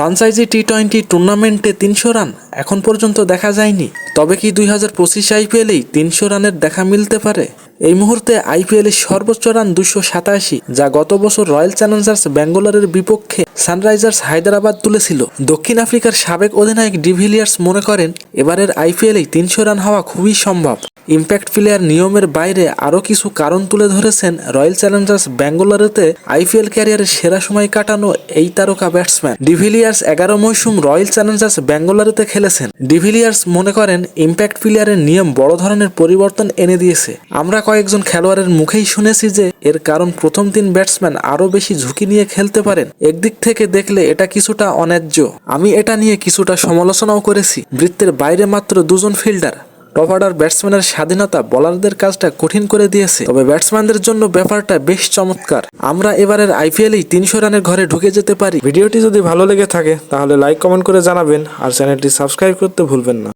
Franchise T twenty টুর্নামেন্টে তিনশো run এখন পর্যন্ত দেখা যায়নি। তবে কি দুই হাজার পঁচিশ আইপিএলেই তিনশো রানের দেখা মিলতে পারে? এই মুহূর্তে আইপিএলের সর্বোচ্চ রান দুশো সাতাশি, যা গত বছর রয়্যাল চ্যালেঞ্জার্স ব্যাঙ্গালোরের বিপক্ষে সানরাইজার্স হায়দ্রাবাদ তুলেছিল। দক্ষিণ আফ্রিকার সাবেক অধিনায়ক ডিভিলিয়ার্স মনে করেন, এবারের আইপিএলেই তিনশো রান হওয়া খুবই সম্ভব। ইম্প্যাক্ট প্লেয়ার নিয়মের বাইরে আরও কিছু কারণ তুলে ধরেছেন রয়্যাল চ্যালেঞ্জার্স ব্যাঙ্গালোরেতে আইপিএল ক্যারিয়ারের সেরা সময় কাটানো এই তারকা ব্যাটসম্যান ডিভিলিয়ার্স এগারো মৌসুম রয়্যাল চ্যালেঞ্জার্স ব্যাঙ্গালোরেতে খেলেছেন। ডিভিলিয়ার্স মনে করেন ইম্প্যাক্ট প্লেয়ারের নিয়ম বড় ধরনের পরিবর্তন এনে দিয়েছে। আমরা কয়েকজন খেলোয়াড়ের মুখেই শুনেছি যে এর কারণ প্রথম তিন ব্যাটসম্যান আরও বেশি ঝুঁকি নিয়ে খেলতে পারেন। একদিক থেকে দেখলে এটা কিছুটা অন্যায্য। আমি এটা নিয়ে কিছুটা সমালোচনাও করেছি। বৃত্তের বাইরে মাত্র দুজন ফিল্ডার টপ অর্ডার ব্যাটসম্যানের স্বাধীনতা বলারদের কাজটা কঠিন করে দিয়েছে, তবে ব্যাটসম্যানদের জন্য ব্যাপারটা বেশ চমৎকার। আমরা এবারের আইপিএলেই তিনশো রানের ঘরে ঢুকে যেতে পারি। ভিডিওটি যদি ভালো লেগে থাকে, তাহলে লাইক কমেন্ট করে জানাবেন, আর চ্যানেলটি সাবস্ক্রাইব করতে ভুলবেন না।